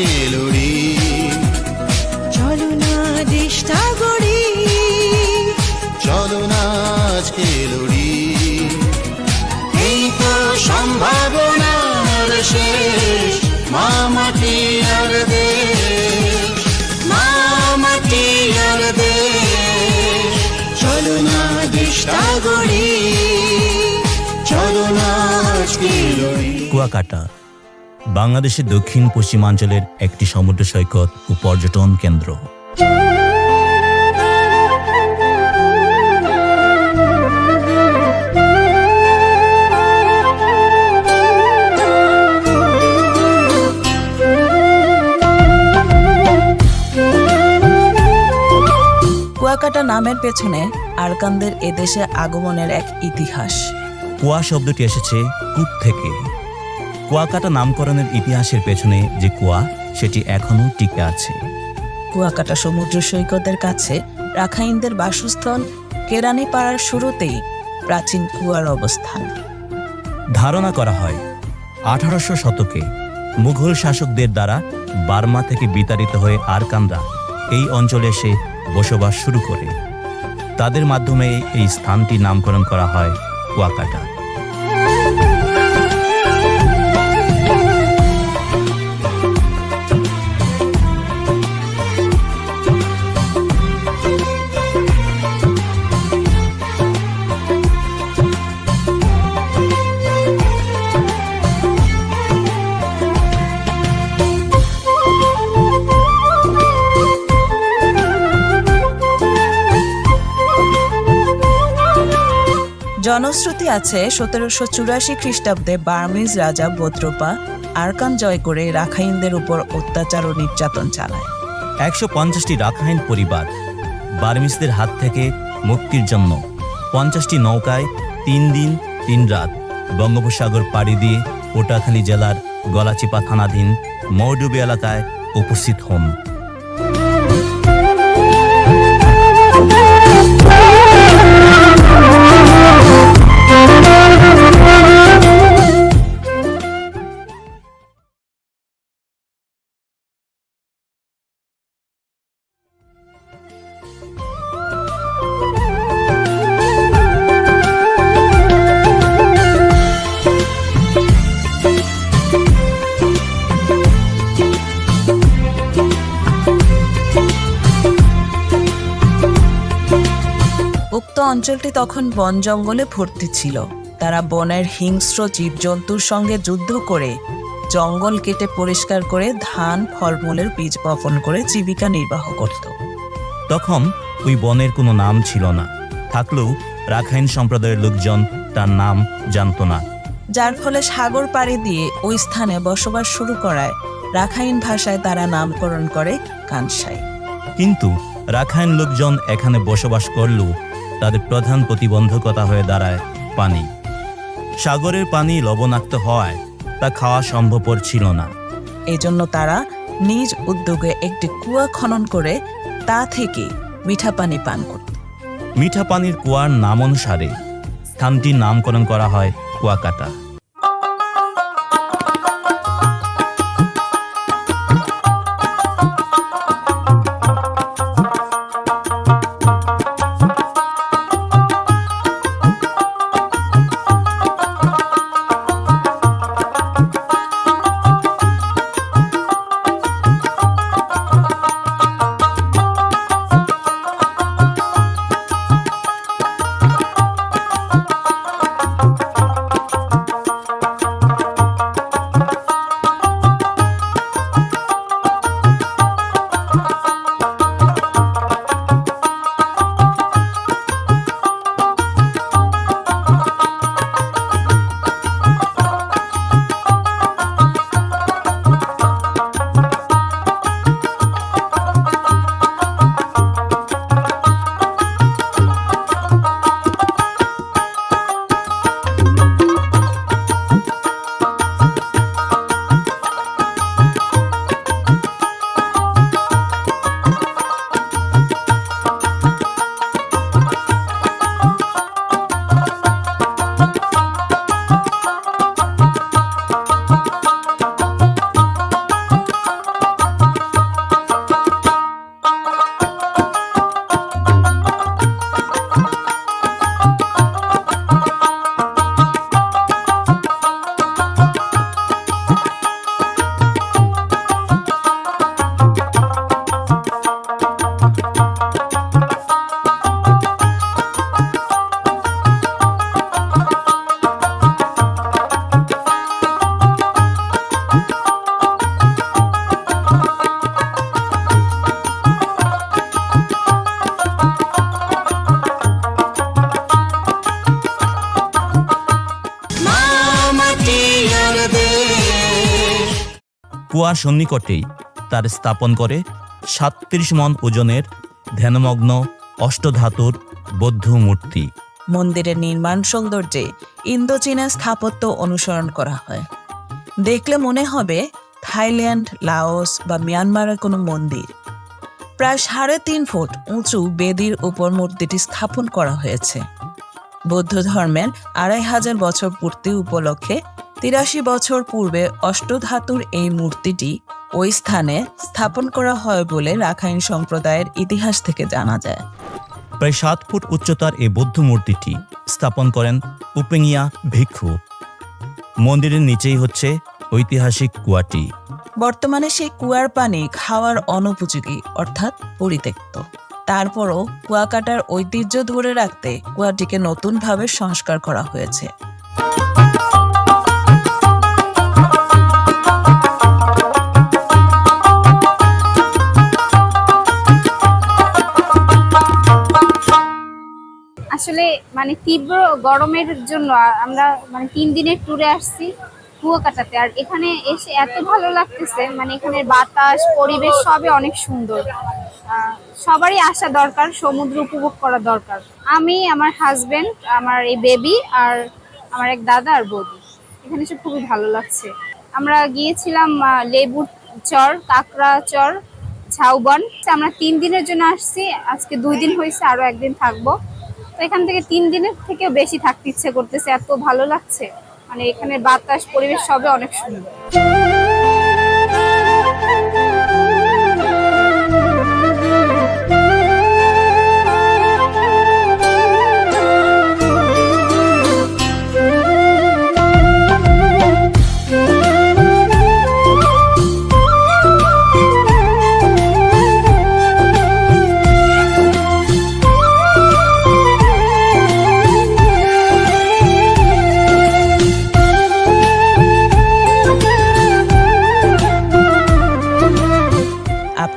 আজকে লড়ি চলো না দেশটা গড়ি। চলো না আজকে লড়ি এই তো সম্ভাবনার শেষ মা মাটি আর দেশ। মা মাটি আর দেশ। চলো না দেশটা গড়ি। চলো না আজকে লড়ি কুয়াকাটা। বাংলাদেশের দক্ষিণ পশ্চিমাঞ্চলের একটি সমুদ্র সৈকত ও পর্যটন কেন্দ্র। কুয়াকাটা নামের পেছনে আরকানদের এদেশে আগমনের এক ইতিহাস। কুয়া শব্দটি এসেছে কূপ থেকে। কুয়াকাটা নামকরণের ইতিহাসের পেছনে যে কুয়া সেটি এখনও টিকে আছে। কুয়াকাটা সমুদ্র সৈকতের কাছে রাখাইনদের বাসস্থান কেরানি পাড়ার শুরুতেই প্রাচীন কুয়ার অবস্থান। ধারণা করা হয় আঠারোশো শতকে মুঘল শাসকদের দ্বারা বার্মা থেকে বিতাড়িত হয়ে আরকানরা এই অঞ্চলে এসে বসবাস শুরু করে। তাদের মাধ্যমে এই স্থানটি নামকরণ করা হয় কুয়াকাটা। জনশ্রুতি আছে সতেরোশো চুরাশি খ্রিস্টাব্দে বার্মিজ রাজা বদ্রপা আরকান জয় করে রাখাইনদের উপর অত্যাচার ও নির্যাতন চালায়। একশো পঞ্চাশটি রাখাইন পরিবার বার্মিসদের হাত থেকে মুক্তির জন্য পঞ্চাশটি নৌকায় তিন দিন, তিন রাত বঙ্গোপসাগর পাড়ি দিয়ে পোটাখালী জেলার গলাচিপা থানাধীন মৌডুবি এলাকায় উপস্থিত হন। অঞ্চলটি তখন বন জঙ্গলে ভর্তি ছিল। তারা বনের হিংস্র জীবজন্তুর সঙ্গে যুদ্ধ করে জঙ্গল কেটে পরিষ্কার করে ধান ফলমূলের বীজ বপন করে জীবিকা নির্বাহ করত। তখন ওই বনের কোনো নাম ছিল না। থাকলেও রাখাইন সম্প্রদায়ের লোকজন তার নাম জানতো না। যার ফলে সাগর পাড়ি দিয়ে ওই স্থানে বসবাস শুরু করায়। রাখাইন ভাষায় তারা নামকরণ করে কানসাই। কিন্তু রাখাইন লোকজন এখানে বসবাস করলেও তাদের প্রধান প্রতিবন্ধকতা হয়ে দাঁড়ায় পানি। সাগরের পানি লবণাক্ত হওয়ায় তা খাওয়া সম্ভবপর ছিল না। এজন্য তারা নিজ উদ্যোগে একটি কুয়া খনন করে তা থেকে মিঠা পানি পান করত। মিঠা পানির কুয়ার নাম অনুসারে স্থানটির নামকরণ করা হয় কুয়াকাটা। কুয়ার সন্নিকটেই তার স্থাপন করে সাতত্রিশ মন ওজনের ধ্যানমগ্ন অষ্টধাতুর বৌদ্ধ মূর্তি। মন্দিরের নির্মাণ সৌন্দর্যে ইন্দোচীনা স্থাপত্য অনুসরণ করা হয়। দেখলে মনে হবে থাইল্যান্ড, লাওস বা মিয়ানমারের কোনো মন্দির। প্রায় সাড়ে তিন ফুট উঁচু বেদির উপর মূর্তিটি স্থাপন করা হয়েছে। বৌদ্ধ ধর্মের আড়াই হাজার বছর পূর্তি উপলক্ষে তিরাশি বছর পূর্বে অষ্টধাতুর এই মূর্তিটি ওই স্থানে স্থাপন করা হয় বলে রাখাইন সম্প্রদায়ের ইতিহাস থেকে জানা যায়। প্রায় সাত ফুট উচ্চতার এই বৌদ্ধ মূর্তিটি স্থাপন করেন উপেঙ্গিয়া ভিক্ষু। মন্দিরের নিচেই হচ্ছে ঐতিহাসিক কুয়াটি। বর্তমানে সেই কুয়ার পানি খাওয়ার অনুপযোগী অর্থাৎ পরিত্যক্ত। তারপরও কুয়াকাটার ঐতিহ্য ধরে রাখতে কুয়াটিকে নতুনভাবে সংস্কার করা হয়েছে। আসলে মানে তীব্র গরমের জন্য আমরা মানে তিন দিনের ট্যুরে আসছি কুয়াকাটাতে। আর এখানে এসে এত ভালো লাগতেছে মানে এখানের বাতাস, পরিবেশ সবই অনেক সুন্দর। সবারই আসা দরকার, সমুদ্র উপভোগ করা দরকার। আমি, আমার হাজবেন্ড আমার এই বেবি আর আমার এক দাদা আর বৌদি। এখানে এসে খুবই ভালো লাগছে। আমরা গিয়েছিলাম লেবুর চর, কাকড়া চর, ঝাউবন। আমরা তিন দিনের জন্য আসছি। আজকে দুই দিন হয়েছে, আরও একদিন থাকব। তো এখান থেকে তিন দিনের থেকে বেশি থাকতে ইচ্ছে করতেছে, এত ভালো লাগছে। মানে এখানে বাতাস, পরিবেশ সবে অনেক সুন্দর।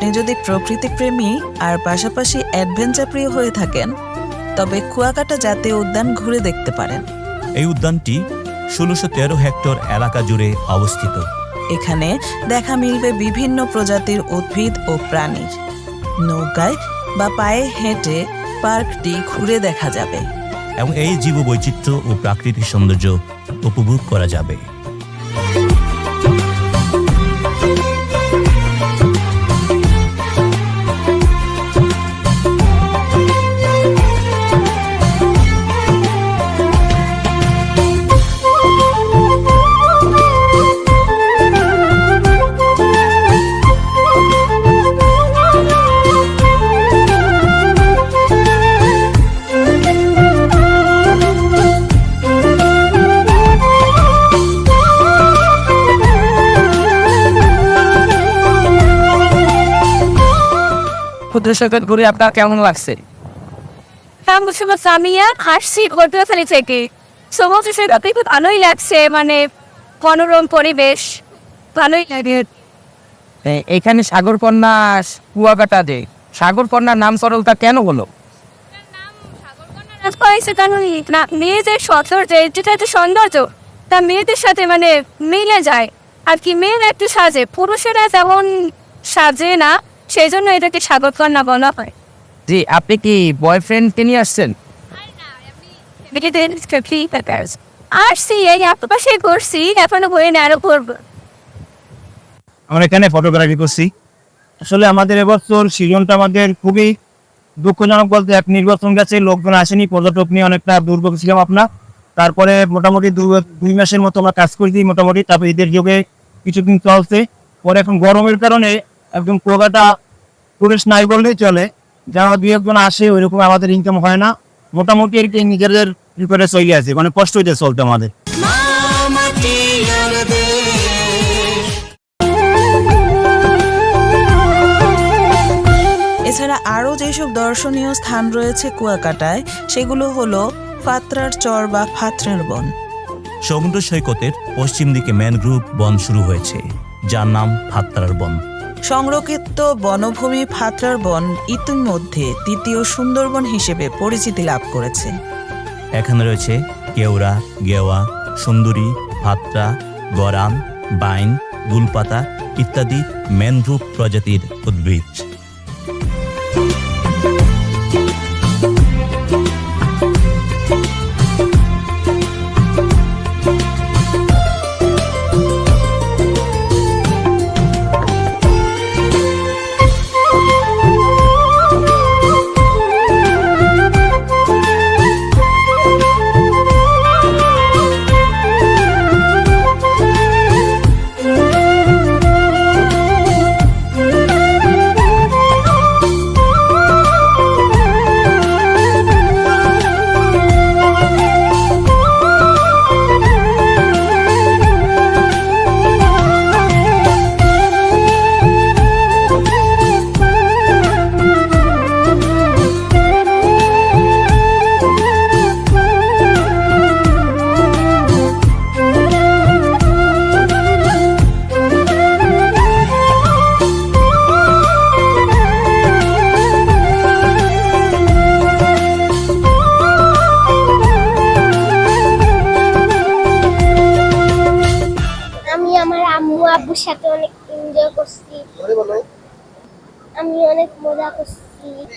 আপনি যদি প্রকৃতি প্রেমী আর পাশাপাশি অ্যাডভেঞ্চার প্রিয় হয়ে থাকেন তবে কুয়াকাটা জাতীয় উদ্যান ঘুরে দেখতে পারেন। এই উদ্যানটি ষোলোশো তেরো হেক্টর এলাকা জুড়ে অবস্থিত। এখানে দেখা মিলবে বিভিন্ন প্রজাতির উদ্ভিদ ও প্রাণীর নৌকায় বা পায়ে হেঁটে পার্কটি ঘুরে দেখা যাবে। এবং এই জীববৈচিত্র্য ও প্রাকৃতিক সৌন্দর্য উপভোগ করা যাবে। ক্ষুদ্র সৈকত ঘুরে আপনার কেমন লাগছে? আমি সামিয়া হাসছি ঘটনাখালি থেকে। সমুদ্র সৈকতে খুব ভালোই লাগছে মানে মনোরম পরিবেশ ভালোই লাগে। এখানে সাগরকন্যা কুয়াকাটা যে সাগরকন্যার নাম কেন হলো? হয়েছে কারণ না মেয়েদের সৌন্দর্য যেটা একটা সৌন্দর্য তা মেয়েদের সাথে মানে মিলে যায়। আর কি মেয়েরা একটু সাজে পুরুষেরা যেমন সাজে না। সেই জন্য এটাকে সাগরকন্যা বলা হয়। জি আপনি কি বয়ফ্রেন্ডকে নিয়ে আসছেন? আসছি এই আশেপাশে করছি এখনও বই আরও করব। আমরা এখানে ফটোগ্রাফি করছি। আসলে আমাদের এবছর সিজনটা আমাদের খুবই দুঃখজনক বলতে এক নির্বাচন গেছে লোকজন আসেনি পর্যটক নিয়ে অনেকটা দুর্ভোগ ছিলাম আপনার তারপরে মোটামুটি দুই মাসের মতো আমরা কাজ করেছি মোটামুটি তারপরে ঈদের যুগে কিছুদিন চলছে। পরে এখন গরমের কারণে একদম কুয়াকাটা টুরিস্ট নাই বললেই চলে। যারা দুই একজন আসে ওইরকম আমাদের ইনকাম হয় না। মোটামুটি আর কি নিজেদের প্রিপারে চলে আছে মানে কষ্ট হইতে চলতে আমাদের। এছাড়া আরও যেসব দর্শনীয় স্থান রয়েছে কুয়াকাটায় সেগুলো হলো ফাত্রার চর বা ফাত্রার বন। সমুদ্র সৈকতের পশ্চিম দিকে ম্যানগ্রোভ বন শুরু হয়েছে যার নাম ফাত্রার বন। সংরক্ষিত বনভূমি ফাতরার বন ইতিমধ্যে তৃতীয় সুন্দরবন হিসেবে পরিচিতি লাভ করেছে। এখানে রয়েছে কেওড়া, গেওয়া, সুন্দরী, ফাতরা, গরাম, বাইন, গুলপাতা ইত্যাদি ম্যানগ্রুভ প্রজাতির উদ্ভিদ।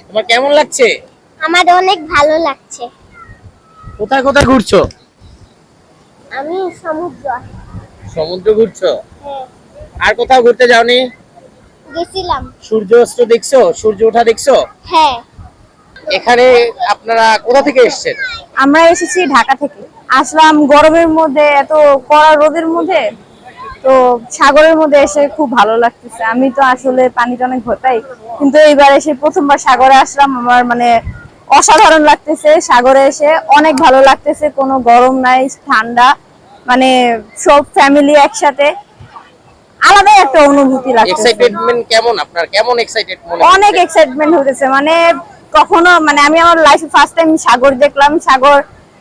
তোমার কেমন লাগছে? আমার অনেক ভালো লাগছে। কোথায় কোথায় ঘুরছো? আমি সমুদ্র। সমুদ্র ঘুরছো? হ্যাঁ। আর কোথাও ঘুরতে যাওনি? গেছিলাম। সূর্য অস্ত দেখছ? সূর্য ওঠা দেখছ? হ্যাঁ। এখানে আপনারা কোথা থেকে এসেছেন? আমরা এসেছি ঢাকা থেকে। আসলাম গরমের মধ্যে এত কড়া রোদের মধ্যে। তো সাগরের মধ্যে এসে খুব ভালো লাগতেছে। আমি তো আসলে পানিটা অনেক ভয় কিন্তু এইবার এসে প্রথমবার সাগরে আসলাম আমার মানে অসাধারণ লাগতেছে। সাগরে এসে অনেক ভালো লাগতেছে কোনো গরম নাই ঠান্ডা মানে সব ফ্যামিলি একসাথে। আলাদাই একটা অনুভূতি লাগতেছে। এক্সাইটেডমেন্ট কেমন আপনার? কেমন এক্সাইটেড মনে অনেক এক্সাইটমেন্ট হতেছে মানে কখনো মানে আমি আমার লাইফে ফার্স্ট টাইম সাগর দেখলাম। সাগর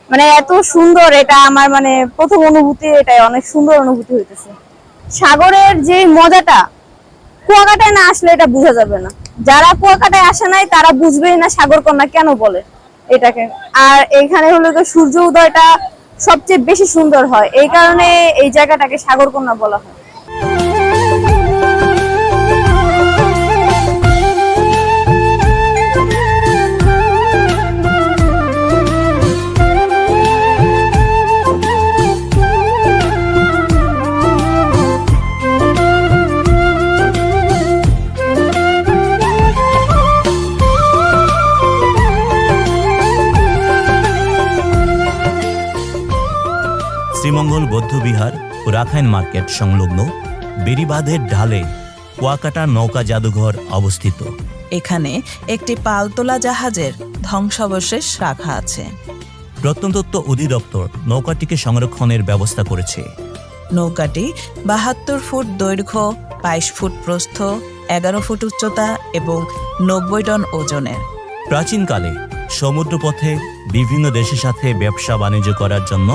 মানে এত সুন্দর এটা আমার মানে প্রথম অনুভূতি এটাই অনেক সুন্দর অনুভূতি হইতেছে। সাগরের যে মজাটা, কুয়াকাটায় না আসলে এটা বোঝা যাবে না। যারা কুয়াকাটায় আসে নাই, তারা বুঝবেই না সাগর কন্যা কেন বলে এটাকে। আর এখানে হলো তো সূর্য উদয়টা সবচেয়ে বেশি সুন্দর হয়। এই কারণে এই জায়গাটাকে সাগর কন্যা বলা হয়। রাখাইন মার্কেট সংলগ্ন বেরিবাঁধের ঢালে কুয়াকাটা নৌকা জাদুঘর অবস্থিত। এখানে একটি পালতোলা জাহাজের ধ্বংসাবশেষ রাখা আছে। প্রত্নতত্ত্ব অধিদপ্তর নৌকাটিকে সংরক্ষণের ব্যবস্থা করেছে। নৌকাটি বাহাত্তর ফুট দৈর্ঘ্য বাইশ ফুট প্রস্থ এগারো ফুট উচ্চতা এবং নব্বই টন ওজনের। প্রাচীনকালে সমুদ্রপথে বিভিন্ন দেশের সাথে ব্যবসা বাণিজ্য করার জন্য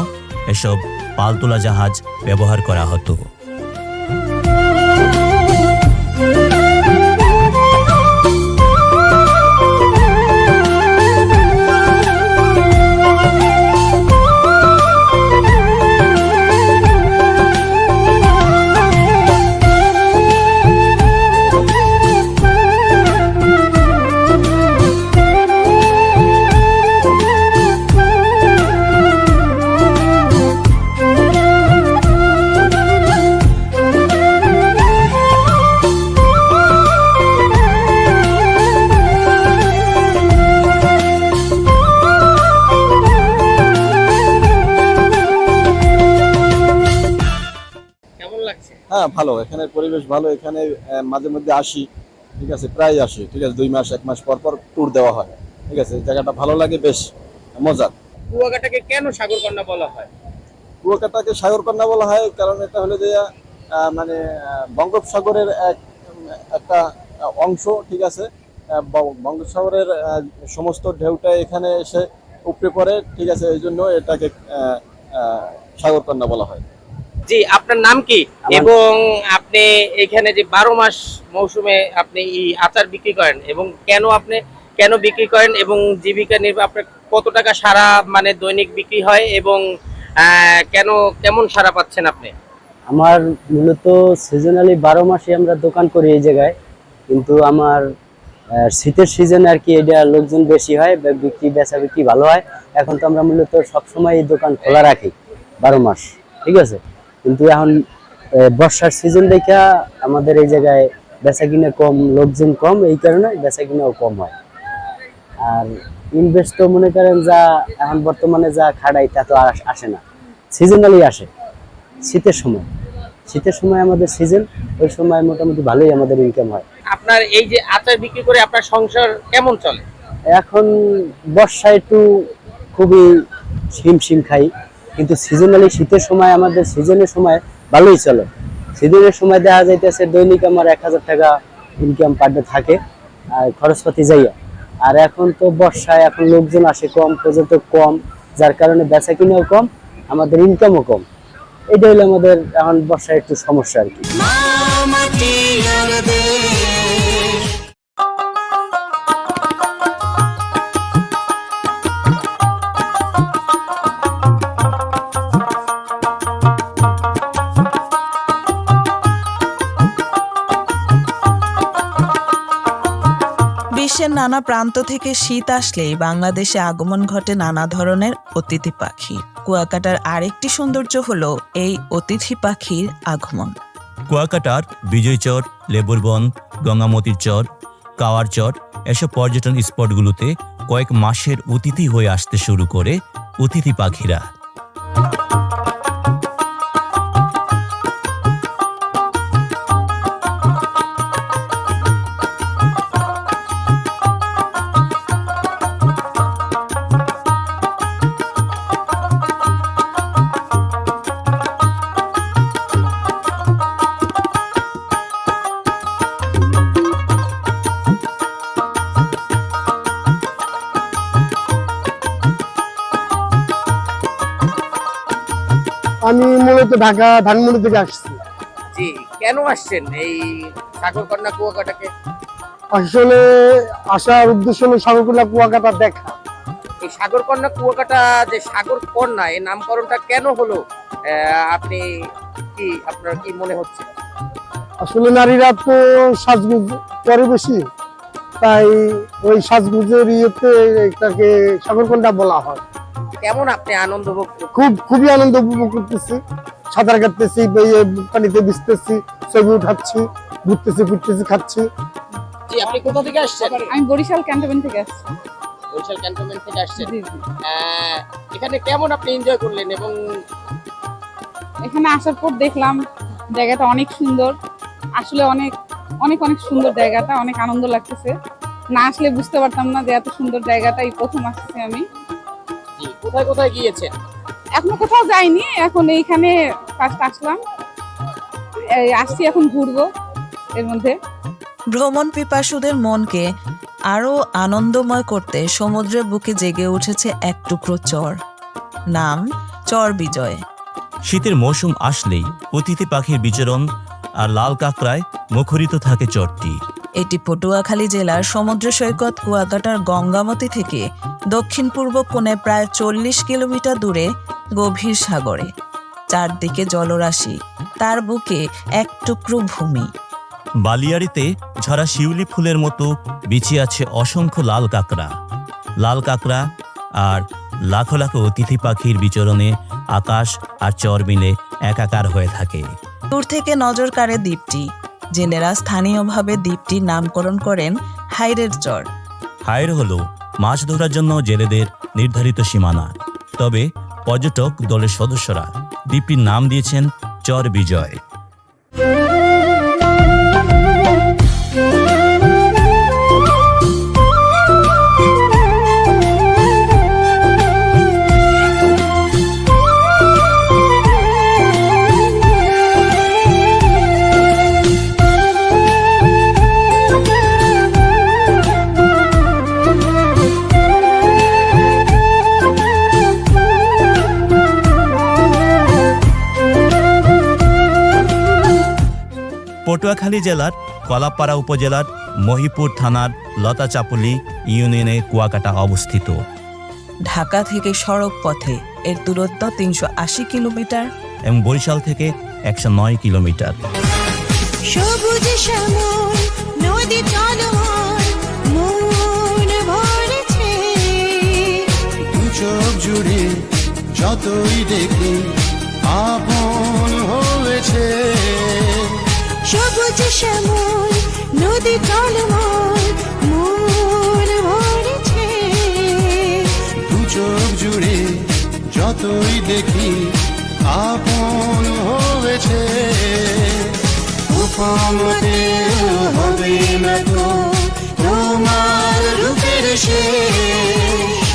এসব পালতোলা জাহাজ ব্যবহার করা হতো। হ্যাঁ ভালো। এখানের পরিবেশ ভালো এখানে মাঝে মধ্যে আসি ঠিক আছে প্রায় আসি ঠিক আছে দুই মাস এক মাস পর পর ট্যুর দেওয়া হয় ঠিক আছে জায়গাটা ভালো লাগে বেশ মজার। কুয়াকাটাকে কেন সাগরকন্যা বলা হয়? কুয়াকাটাকে সাগরকন্যা বলা হয় কারণ এটা হলো যে মানে বঙ্গোপসাগরের এক একটা অংশ ঠিক আছে বঙ্গোপসাগরের সমস্ত ঢেউটা এখানে এসে উপড়ে পড়ে ঠিক আছে এই জন্য এটাকে সাগরকন্যা বলা হয়। জি আপনার নাম কি? এবং আপনি এখানে যে বারো মাস মৌসুমে আপনি আচার বিক্রি করেন এবং কেন আপনি কেন বিক্রি করেন এবং জীবিকা নির্বাহ আপনার কত টাকা সারা মানে দৈনিক বিক্রি হয় এবং কেন কেমন সারা পাচ্ছেন আপনি? আমার মূলত সিজনালি বারো মাসে আমরা দোকান করি এই জায়গায় কিন্তু আমার শীতের সিজনে আর কি এটা লোকজন বেশি হয় বিক্রি বেচা বিক্রি ভালো হয়। এখন তো আমরা মূলত সবসময় এই দোকান খোলা রাখি বারো মাস ঠিক আছে? কিন্তু এখন বর্ষার সিজন দেখা আমাদের এই জায়গায় বেচা কিনা কম লোকজন কম এই কারণে বেচা কিনাও কম হয়। আর ইনভেস্ট তো মনে করেন যা এখন বর্তমানে যা খাড়াই তা তো আসে না। সিজনালি আসে। শীতের সময়। শীতের সময় আমাদের সিজন ওই সময় মোটামুটি ভালোই আমাদের ইনকাম হয়। আপনার এই যে আচার বিক্রি করে আপনার সংসার কেমন চলে? এখন বর্ষায় একটু খুবই হিমশিম খাই। কিন্তু সিজনালি শীতের সময় আমাদের সিজনের সময় ভালোই চলে। সিজনের সময় দেখা যাইতেছে দৈনিক আমার এক হাজার টাকা ইনকাম পার ডে থাকে, আর খরচপাতি যাইয়া। আর এখন তো বর্ষায় এখন লোকজন আসে কম পর্যটক কম, যার কারণে বেচা কিনাও কম, আমাদের ইনকামও কম। এটা হলো আমাদের এখন বর্ষায় একটু সমস্যা আর কি। নানা প্রান্ত থেকে শীত আসলেই বাংলাদেশে আগমন ঘটে নানা ধরনের অতিথি পাখি। কুয়াকাটার আরেকটি সৌন্দর্য হলো এই অতিথি পাখির আগমন। কুয়াকাটার বিজয়চর, লেবুরবন, গঙ্গামতির চর, কাওয়ার চর এসব পর্যটন স্পটগুলোতে কয়েক মাসের অতিথি হয়ে আসতে শুরু করে অতিথি পাখিরা। মূলত ঢাকা ধানমন্ডি থেকে আসছি। জি কেন আসছেন এই সাগরকন্যা কুয়াকাটাকে? আসলে আসার উদ্দেশ্য হলো সাগরকুলা কুয়াকাটা দেখা। এই সাগরকন্যা কুয়াকাটা যে সাগর কন্যা এই নামকরণটা কেন হলো? আপনি কি আপনার কি মনে হচ্ছে? আসলে নারীরা তো সাজগুজ করে বেশি তাই ওই সাজগুজের ইয়েতে এটাকে সাগরকন্যা বলা হয়। কেমন আপনি আনন্দ খুব খুবই আনন্দ উপভোগ করতেছি। সাঁতার কাটতেছি পানিতে ভিজতেছি ছবি উঠাচ্ছি ঘুরতেছি ফিরতেছি খাচ্ছি। আপনি কোথা থেকে আসছেন? আমি বরিশাল ক্যান্টনমেন্ট থেকে আসছি। বরিশাল ক্যান্টনমেন্ট থেকে আসছেন। জি জি। আহ, এখানে কেমন আপনি এনজয় করলেন এবং এখানে আসার পর দেখলাম জায়গাটা অনেক সুন্দর। আসলে অনেক অনেক অনেক সুন্দর জায়গাটা অনেক আনন্দ লাগতেছে। না আসলে বুঝতে পারতাম না যে এত সুন্দর জায়গাটা এই প্রথম আসছি আমি। কোথায় কোথায় গিয়েছেন? এখনও কোথাও যাইনি এখন এইখানে ফার্স্ট আসলাম। আসছি এখন ঘুরবো এর মধ্যে। ভ্রমণ পিপাসুদের মনকে আরও আনন্দময় করতে সমুদ্রের বুকে জেগে উঠেছে এক টুকরো চর। নাম চর বিজয়। শীতের মৌসুম আসলেই অতিথি পাখির বিচরণ আর লাল কাঁকড়ায় মুখরিত থাকে চরটি। এটি পটুয়াখালী জেলার সমুদ্র সৈকত কুয়াকাটার গঙ্গামতি থেকে দক্ষিণ পূর্ব কোণে প্রায় চল্লিশ কিলোমিটার দূরে গভীর সাগরে। চারদিকে জলরাশি তার বুকে এক টুকরো ভূমি। বালিয়াড়িতে ঝরা শিউলি ফুলের মতো বিছিয়ে আছে অসংখ্য লাল কাঁকড়া। লাল কাঁকড়া আর লাখো লাখো অতিথি পাখির বিচরণে আকাশ আর চর মিলে একাকার হয়ে থাকে। দূর থেকে নজর কাড়ে দ্বীপটি। জেলেরা স্থানীয়ভাবে দ্বীপটির নামকরণ করেন হাইরের চর। হাইর হলো মাছ ধরার জন্য জেলেদের নির্ধারিত সীমানা। তবে পর্যটক দলের সদস্যরা দ্বীপটির নাম দিয়েছেন চর বিজয়। পটুয়াখালী জেলার কলাপাড়া উপজেলার মহিপুর থানার লতাচাপুলি ইউনিয়নে কুয়াকাটা অবস্থিত। ঢাকা থেকে সড়ক পথে এর দূরত্ব তিনশো আশি কিলোমিটার। এবং বরিশাল থেকে একশো নয় কিলোমিটার। সবুজ শ্যামল নদী চলমান মন ভরেছে। দু চোখ জুড়ে যতই দেখি আপন হয়েছে। সবুজ শ্যামল, নদী চলমান মন ভরেছে। দু চোখ জুড়ে যতই দেখি আপন হয়েছে। উপমতে হবে না তো তোমার রূপের শেষ